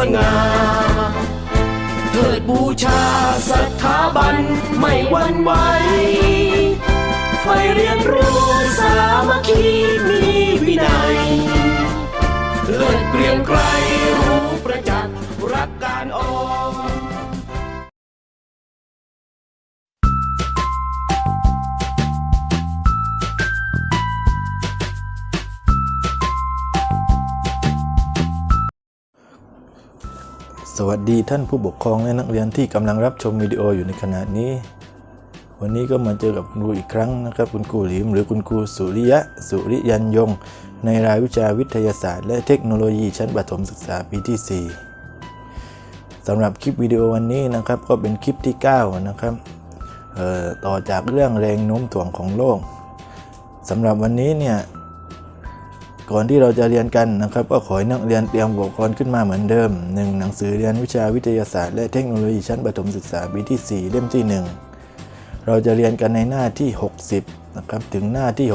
สง่าเถิดบูชาสถาบันไม่หวั่นไหวไฟเรียนรู้สามัคคีมีวินัย วัสดีท่านผู้ปกครองและนักเรียนที่กำลังรับชมวิดีโออยู่ในขณะนี้ วันนี้ก็มาเจอกับคุณครูอีกครั้งนะครับ คุณครูหลิมหรือคุณครูสุริยะ สุริยันยง ในรายวิชาวิทยาศาสตร์ และเทคโนโลยีชั้นประถมศึกษาปีที่ 4สำหรับคลิปวิดีโอวันนี้นะครับ ก็เป็นคลิปที่ 9 นะครับต่อจากเรื่องแรงโน้มถ่วงของโลกสำหรับวันนี้เนี่ย ก่อนที่เราจะเรียนกันนะครับ ก็ขอให้นักเรียนเตรียมอุปกรณ์ขึ้นมาเหมือนเดิม 1. หนังสือเรียนวิชาวิทยาศาสตร์และเทคโนโลยีชั้นประถมศึกษาปีที่ 4 เล่มที่ 1 เราจะเรียนกันในหน้าที่ 60 นะครับถึงหน้าที่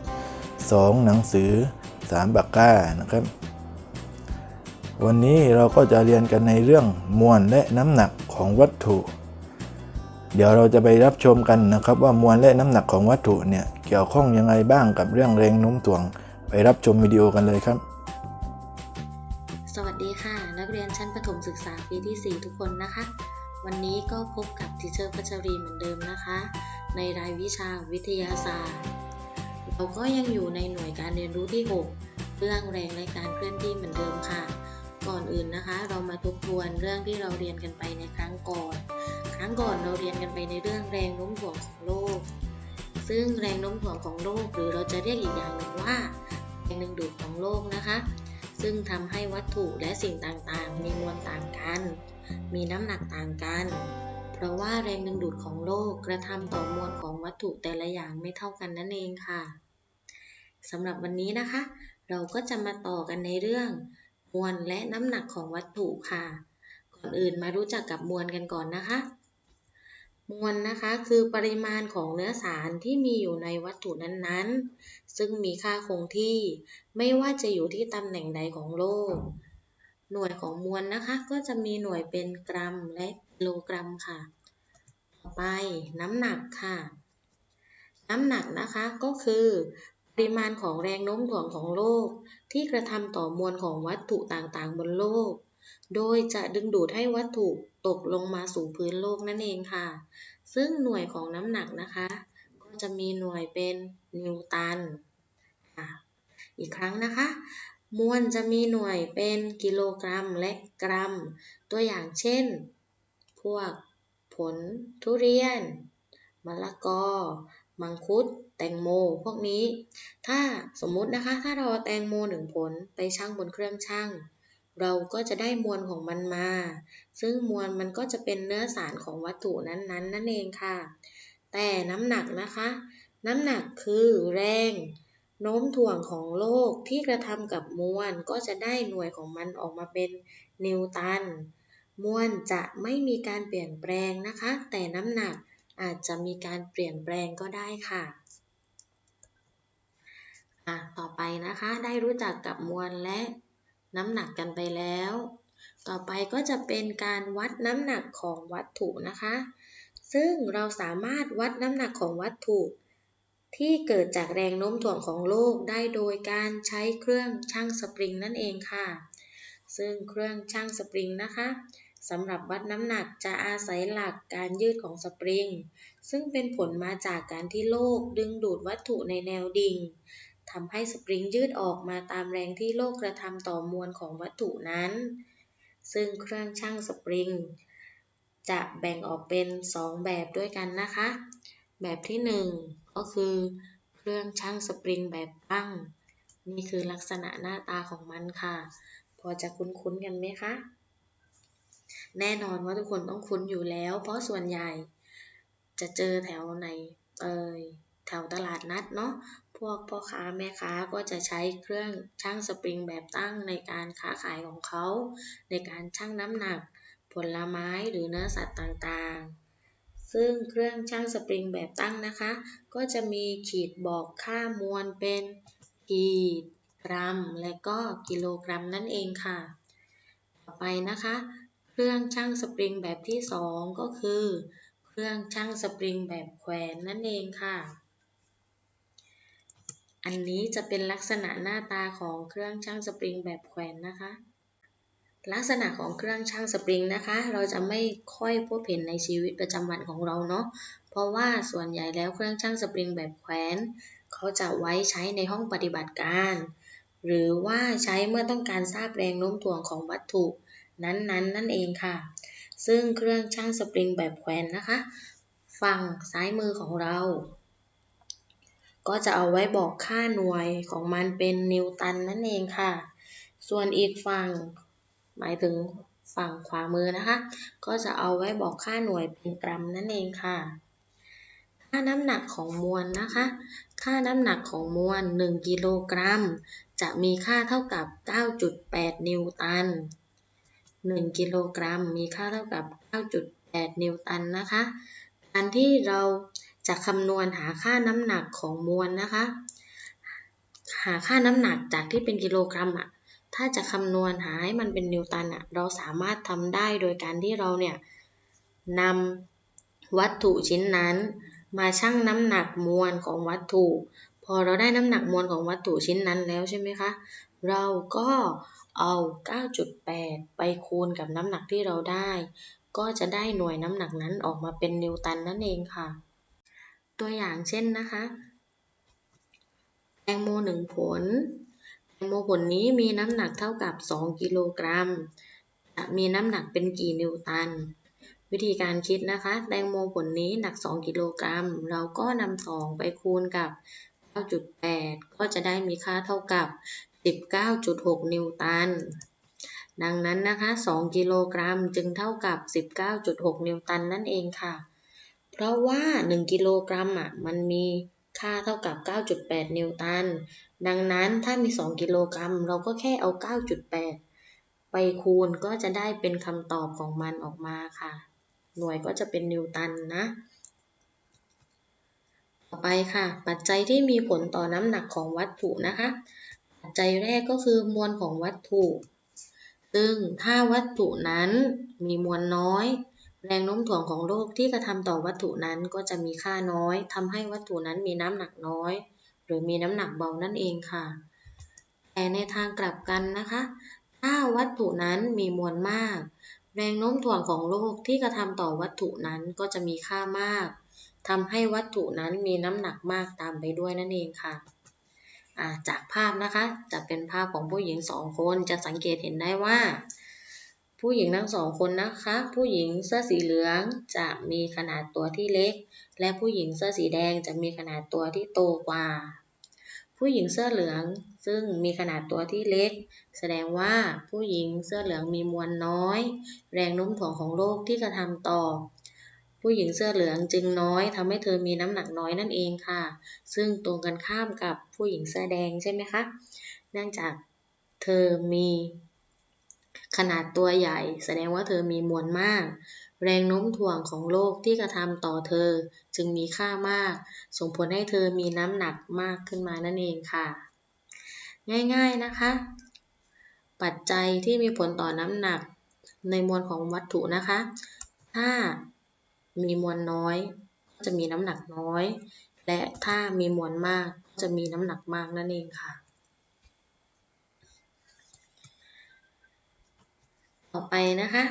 65 2. หนังสือ 3 ปากกานะครับ วันนี้เราก็จะเรียนกันในเรื่องมวลและน้ำหนักของวัตถุ เดี๋ยวเราจะไปรับชมกันนะครับว่ามวลและน้ำหนักของวัตถุเนี่ยเกี่ยวข้องยังไงบ้างกับเรื่องแรงโน้มถ่วง ไปรับชมวิดีโอกันเลยครับ สวัสดีค่ะ นักเรียนชั้นประถมศึกษาปีที่ 4 ทุกคนนะคะ วันนี้ก็พบกับทิเชอร์พัชรีเหมือนเดิมนะคะ ในรายวิชาวิทยาศาสตร์ เราก็ยังอยู่ในหน่วยการเรียนรู้ที่ 6 เรื่องแรงและการเคลื่อนที่เหมือนเดิมค่ะ ก่อนอื่นนะคะ เรามาทบทวนเรื่องที่เราเรียนกันไปในครั้งก่อน ครั้งก่อนเราเรียนกันไปในเรื่องแรงโน้มถ่วงของโลกซึ่งแรงโน้มถ่วงของโลกหรือเราจะเรียกอีกอย่างหนึ่งว่า งดึงดูดของโลกนะคะ ซึ่งทำให้วัตถุและสิ่งต่างๆ มีมวลต่างกัน มีน้ำหนักต่างกัน เพราะว่าแรงดึงดูดของโลกกระทำต่อมวลของวัตถุแต่ละอย่างไม่เท่ากันนั่นเองค่ะสำหรับวันนี้นะคะ เราก็จะมาต่อกันในเรื่อง มวลและน้ำหนักของวัตถุค่ะ ก่อนอื่นมารู้จักกับมวลกันก่อนนะคะ มวลนะคะคือปริมาณของเนื้อสารที่มีอยู่ในวัตถุนั้นๆ ซึ่งมีค่าคงที่ไม่ว่าจะอยู่ที่ตำแหน่งใดของโลก หน่วยของมวลนะคะก็จะมีหน่วยเป็นกรัมและกิโลกรัมค่ะ ต่อไปน้ำหนักค่ะ น้ำหนักนะคะก็คือปริมาณของแรงโน้มถ่วงของโลกที่กระทำต่อมวลของวัตถุต่างๆ บนโลก โดยจะดึงดูดให้วัตถุตกลงมาสู่พื้นโลกนั่นเองค่ะ ซึ่งหน่วยของน้ำหนักนะคะ ก็จะมีหน่วยเป็นนิวตัน อีกครั้งนะคะ มวลจะมีหน่วยเป็นกิโลกรัมและกรัม ตัวอย่างเช่น พวกผลทุเรียนมะละกอ มังคุด แตงโม พวกนี้ ถ้าสมมุตินะคะ ถ้าเราแตงโมหนึ่งผลไปชั่งบนเครื่องชั่ง เราก็จะได้มวลของมันมา ซึ่งมวลมันก็จะเป็นเนื้อสารของวัตถุนั้นๆนั่นเองค่ะ แต่น้ำหนักนะคะ น้ำหนักคือแรงโน้มถ่วงของโลกที่กระทำกับมวลก็จะได้หน่วยของมันออกมาเป็นนิวตัน มวลจะไม่มีการเปลี่ยนแปลงนะคะ แต่น้ำหนักอาจจะมีการเปลี่ยนแปลงก็ได้ค่ะอะต่อไปนะคะ ได้รู้จักกับมวลและ น้ำหนักกันไปแล้ว ต่อไปก็จะเป็นการวัดน้ำหนักของวัตถุนะคะ ซึ่งเราสามารถวัดน้ำหนักของวัตถุ ที่เกิดจากแรงโน้มถ่วงของโลกได้โดยการใช้เครื่องชั่งสปริงนั่นเองค่ะ ซึ่งเครื่องชั่งสปริงนะคะสำหรับวัดน้ำหนักจะอาศัยหลักการยืดของสปริง ซึ่งเป็นผลมาจากการที่โลกดึงดูดวัตถุในแนวดิ่ง ทำให้สปริงยืดออกมาตามแรงที่โลกกระทำต่อมวลของวัตถุนั้น ซึ่งเครื่องชั่งสปริง จะแบ่งออกเป็น 2 แบบด้วยกันนะคะ แบบที่ 1 ก็คือ เครื่องชั่งสปริงแบบตั้ง นี่คือลักษณะหน้าตาของมันค่ะ พอจะคุ้นๆกันไหมคะ แน่นอนว่าทุกคนต้องคุ้นอยู่แล้ว เพราะส่วนใหญ่จะเจอแถวไหนเอยแถวตลาดนัดเนาะ พวกพ่อค้าแม่ค้าก็จะใช้เครื่องชั่งสปริงแบบตั้งในการค้าขายของเขา ในการชั่งน้ำหนัก ผลไม้หรือเนื้อสัตว์ต่างๆ ซึ่งเครื่องชั่งสปริงแบบตั้งนะคะ ก็จะมีขีดบอกค่ามวลเป็นขีดกรัม และก็กิโลกรัมนั่นเองค่ะ ต่อไปนะคะ เครื่องชั่งสปริงแบบที่สองก็คือ เครื่องชั่งสปริงแบบแขวนนั่นเองค่ะ อันนี้จะเป็นลักษณะหน้าตาของเครื่องชั่งสปริงแบบแขวนนะคะ ลักษณะของเครื่องชั่งสปริงนะคะ เราจะไม่ค่อยพบเห็นในชีวิตประจำวันของเราเนาะ เพราะว่าส่วนใหญ่แล้วเครื่องชั่งสปริงแบบแขวน เขาจะไว้ใช้ในห้องปฏิบัติการ หรือว่าใช้เมื่อต้องการทราบแรงโน้มถ่วงของวัตถุ นั้นๆนนนั่นเองค่ะ ซึ่งเครื่องชั่งสปริงแบบแขวนนะคะ ฝั่งซ้ายมือของเรา ก็จะเอาไว้บอกค่าหน่วยของมันเป็นนิวตันนั่นเองค่ะ ส่วนอีกฝั่งหมายถึงฝั่งขวามือนะคะ ก็จะเอาไว้บอกค่าหน่วยเป็นกรัมนั่นเองค่ะ ค่าน้ำหนักของมวลนะคะ ค่าน้ำหนักของมวล 1 กิโลกรัม จะมีค่าเท่ากับ 9.8 นิวตัน 1 กิโลกรัมมีค่าเท่ากับ 9.8 นิวตันนะคะ การที่เรา จะคำนวณหาค่าน้ำหนักของมวลนะคะ หาค่าน้ำหนักจากที่เป็นกิโลกรัมอะถ้าจะคำนวณหาให้มันเป็นนิวตันอะเราสามารถทำได้โดยการที่เราเนี่ยนำวัตถุชิ้นนั้น มาชั่งน้ำหนักมวลของวัตถุ พอเราได้น้ำหนักมวลของวัตถุชิ้นนั้นแล้วใช่ไหมคะ เราก็เอา 9.8 ไปคูณกับน้ำหนักที่เราได้ ก็จะได้หน่วยน้ำหนักนั้นออกมาเป็นนิวตันนั่นเองค่ะ ตัวอย่างเช่นนะคะ แตงโมหนึ่งผล แตงโมผลนี้มีน้ำหนักเท่ากับ 2 กิโลกรัม จะมีน้ำหนักเป็นกี่นิวตัน วิธีการคิดนะคะ แตงโมผลนี้หนัก 2 กิโลกรัม เราก็นำ2ไปคูณกับ 9.8 ก็จะได้มีค่าเท่ากับ 19.6 นิวตันดังนั้นนะคะ 2 กิโลกรัมจึงเท่ากับ 19.6 นิวตันนั่นเองค่ะ เพราะว่า 1 กิโลกรัมอะมันมีค่าเท่ากับ 9.8 นิวตัน ดังนั้นถ้ามี 2 กิโลกรัม เราก็แค่เอา 9.8 ไปคูณก็จะได้เป็นคำตอบของมันออกมาค่ะ หน่วยก็จะเป็นนิวตันนะ ต่อไปค่ะ ปัจจัยที่มีผลต่อน้ำหนักของวัตถุนะคะ ปัจจัยแรกก็คือมวลของวัตถุ ซึ่งถ้าวัตถุนั้นมีมวลน้อย แรงโน้มถ่วงของโลกที่กระทำต่อวัตถุนั้นก็จะมีค่าน้อยทำให้วัตถุนั้นมีน้ำหนักน้อย หรือมีน้ำหนักเบานั่นเองค่ะ แต่ในทางกลับกันนะคะ ถ้าวัตถุนั้นมีมวลมาก แรงโน้มถ่วงของโลกที่กระทำต่อวัตถุนั้นก็จะมีค่ามากทำให้วัตถุนั้นมีน้ำหนักมากตามไปด้วยนั่นเองค่ะจากภาพนะคะจะเป็นภาพของผู้หญิงสองคนจะสังเกตเห็นได้ว่า ผู้หญิงทั้งสองคนนะคะ ผู้หญิงเสื้อสีเหลืองจะมีขนาดตัวที่เล็ก และผู้หญิงเสื้อสีแดงจะมีขนาดตัวที่โตกว่า ผู้หญิงเสื้อเหลืองซึ่งมีขนาดตัวที่เล็ก แสดงว่าผู้หญิงเสื้อเหลืองมีมวลน้อย แรงโน้มถ่วงของโลกที่กระทำต่อ ผู้หญิงเสื้อเหลืองจึงน้อยทำให้เธอมีน้ำหนักน้อยนั่นเองค่ะ ซึ่งตรงกันข้ามกับผู้หญิงเสื้อแดงใช่ไหมคะ เนื่องจากเธอมี ขนาดตัวใหญ่ แสดงว่าเธอมีมวลมาก แรงโน้มถ่วงของโลกที่กระทำต่อเธอจึงมีค่ามาก ส่งผลให้เธอมีน้ำหนักมากขึ้นมานั่นเองค่ะ ง่ายๆนะคะ ปัจจัยที่มีผลต่อน้ำหนักในมวลของวัตถุนะคะ ถ้ามีมวลน้อยจะมีน้ำหนักน้อย และถ้ามีมวลมากจะมีน้ำหนักมากนั่นเองค่ะ ต่อไปนะคะ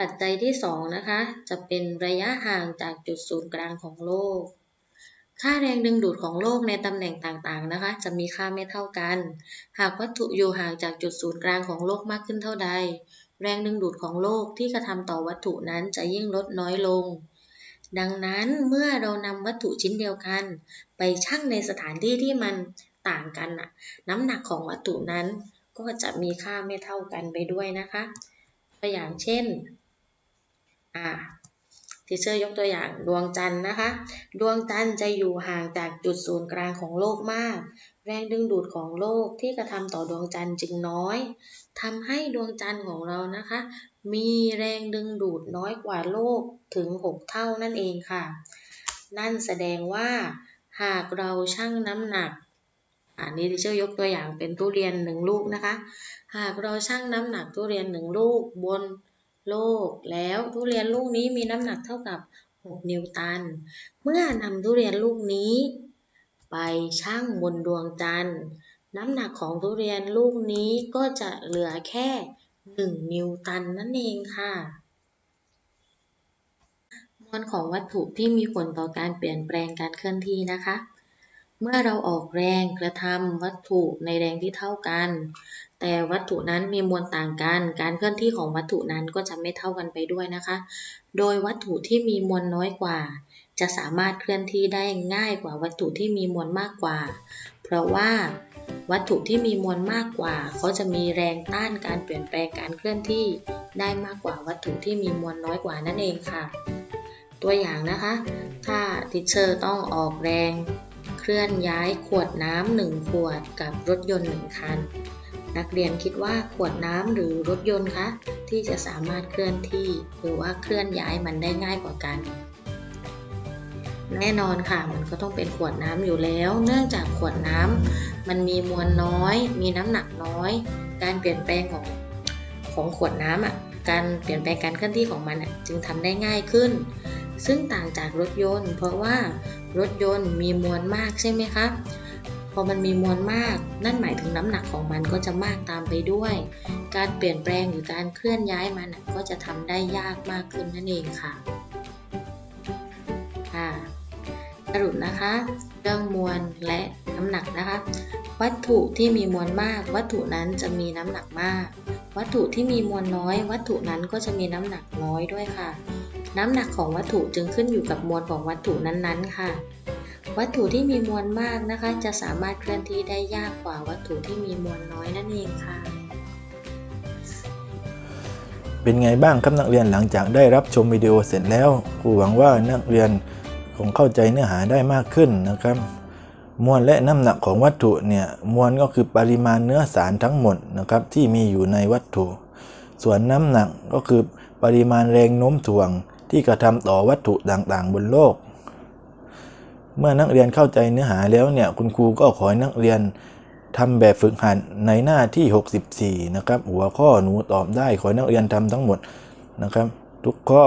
ปัจจัยที่สองนะคะ จะเป็นระยะห่างจากจุดศูนย์กลางของโลก ค่าแรงดึงดูดของโลกในตำแหน่งต่างๆนะคะ จะมีค่าไม่เท่ากัน หากวัตถุอยู่ห่างจากจุดศูนย์กลางของโลกมากขึ้นเท่าใด แรงดึงดูดของโลกที่กระทำต่อวัตถุนั้นจะยิ่งลดน้อยลงดังนั้นเมื่อเรานำวัตถุชิ้นเดียวกัน ไปชั่งในสถานที่ที่มันต่างกันน่ะน้ำหนักของวัตถุนั้นก็จะมีค่าไม่เท่ากันไปด้วยนะคะ ตัวอย่างเช่นอ่าทีเชอร์ยกตัวอย่างดวงจันทร์นะคะ ดวงจันทร์จะอยู่ห่างจากจุดศูนย์กลางของโลกมาก แรงดึงดูดของโลกที่กระทำต่อดวงจันทร์จึงน้อยทำให้ดวงจันทร์ของเรานะคะ มีแรงดึงดูดน้อยกว่าโลกถึง 6 เท่านั่นเองค่ะ นั่นแสดงว่า หากเราชั่งน้ำหนัก อันนี้ดิเชอร์ยกตัวอย่างเป็นทุเรียนหนึ่งลูกนะคะ หากเราชั่งน้ำหนักทุเรียนหนึ่งลูกบนโลกแล้วทุเรียนลูกนี้มีน้ำหนักเท่ากับ 6 นิวตัน เมื่อนำทุเรียนลูกนี้ ไปชั่งบนดวงจันทร์ น้ำหนักของทุเรียนลูกนี้ก็จะเหลือแค่ 1 นิวตันนั่นเองค่ะมวลของวัตถุที่มีผลต่อการเปลี่ยนแปลงการเคลื่อนที่นะคะ เมื่อเราออกแรงกระทำวัตถุในแรงที่เท่ากัน แต่วัตถุนั้นมีมวลต่างกัน การเคลื่อนที่ของวัตถุนั้นก็จะไม่เท่ากันไปด้วยนะคะ โดยวัตถุที่มีมวลน้อยกว่า จะสามารถเคลื่อนที่ได้ง่ายกว่าวัตถุที่มีมวลมากกว่า เพราะว่าวัตถุที่มีมวลมากกว่าเขาจะมีแรงต้านการเปลี่ยนแปลงการเคลื่อนที่ ได้มากกว่าวัตถุที่มีมวลน้อยกว่านั่นเองค่ะ ตัวอย่างนะคะ ถ้าทิเชอร์ต้องออกแรง ลื่อนย้ายขวดน้ำหนึ่งขวดกับรถยนต์หนึ่งคัน นักเรียนคิดว่าขวดน้ำหรือรถยนต์คะที่จะสามารถเคลื่อนที่หรือว่าเคลื่อนย้ายมันได้ง่ายกว่ากัน แน่นอนค่ะมันก็ต้องเป็นขวดน้ำอยู่แล้ว เนื่องจากขวดน้ำมันมีมวลน้อย มีน้ำหนักน้อย การเปลี่ยนแปลงของของขวดน้ำอะการเปลี่ยนแปลงการเคลื่อนที่ของมันจึงทำได้ง่ายขึ้น ซึ่งต่างจากรถยนต์ เพราะว่าร รถยนต์มีมวลมากใช่ไหมคะพอมันมีมวลมาก นั่นหมายถึงน้ำหนักของมันก็จะมากตามไปด้วย การเปลี่ยนแปลงหรือการเคลื่อนย้ายมันน่ะก็จะทำได้ยากมากขึ้นนั่นเองค่ะค่ะสรุปนะคะเรื่องมวลและน้ำหนักนะคะ วัตถุที่มีมวลมาก วัตถุนั้นจะมีน้ำหนักมาก วัตถุที่มีมวลน้อย วัตถุนั้นก็จะมีน้ำหนักน้อยด้วยค่ะ น้ำหนักของวัตถุจึงขึ้นอยู่กับมวลของวัตถุนั้นๆ ค่ะ วัตถุที่มีมวลมากนะคะ จะสามารถเคลื่อนที่ได้ยากกว่าวัตถุที่มีมวลน้อยนั่นเองค่ะ เป็นไงบ้างครับนักเรียนหลังจากได้รับชมวิดีโอเสร็จแล้วครูหวังว่านักเรียนคงเข้าใจเนื้อหาได้มากขึ้นนะครับมวลและน้ำหนักของวัตถุเนี่ยมวลก็คือปริมาณเนื้อสารทั้งหมดนะครับที่มีอยู่ในวัตถุ ส่วนน้ำหนักก็คือปริมาณแรงโน้มถ่วง ที่กระทำต่อวัตถุต่างๆ บนโลก เมื่อนักเรียนเข้าใจเนื้อหาแล้วเนี่ยคุณครูก็ขอให้นักเรียนทำแบบฝึกหัดในหน้าที่ 64 นะครับ หัวข้อหนูตอบได้ขอให้นักเรียนทำทั้งหมดนะครับ ทุกข้อ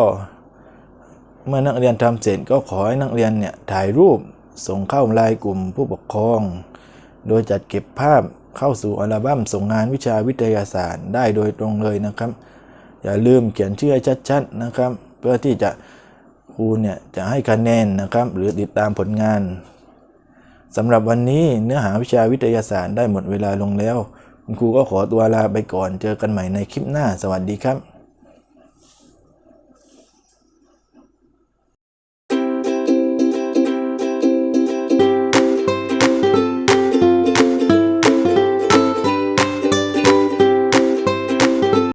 เมื่อนักเรียนทำเสร็จก็ขอให้นักเรียนเนี่ยถ่ายรูปส่งเข้าไลน์กลุ่มผู้ปกครอง โดยจัดเก็บภาพเข้าสู่อัลบั้มส่งงานวิชาวิทยาศาสตร์ได้โดยตรงเลยนะครับ อย่าลืมเขียนชื่อให้ชัดๆนะครับ เพื่อที่จะครูเนี่ยจะให้คะแนนนะครับ หรือติดตามผลงานสำหรับวันนี้เนื้อหาวิชาวิทยาศาสตร์ได้หมดเวลาลงแล้ว คุณครูก็ขอตัวลาไปก่อนเจอกันใหม่ในคลิปหน้า สวัสดีครับ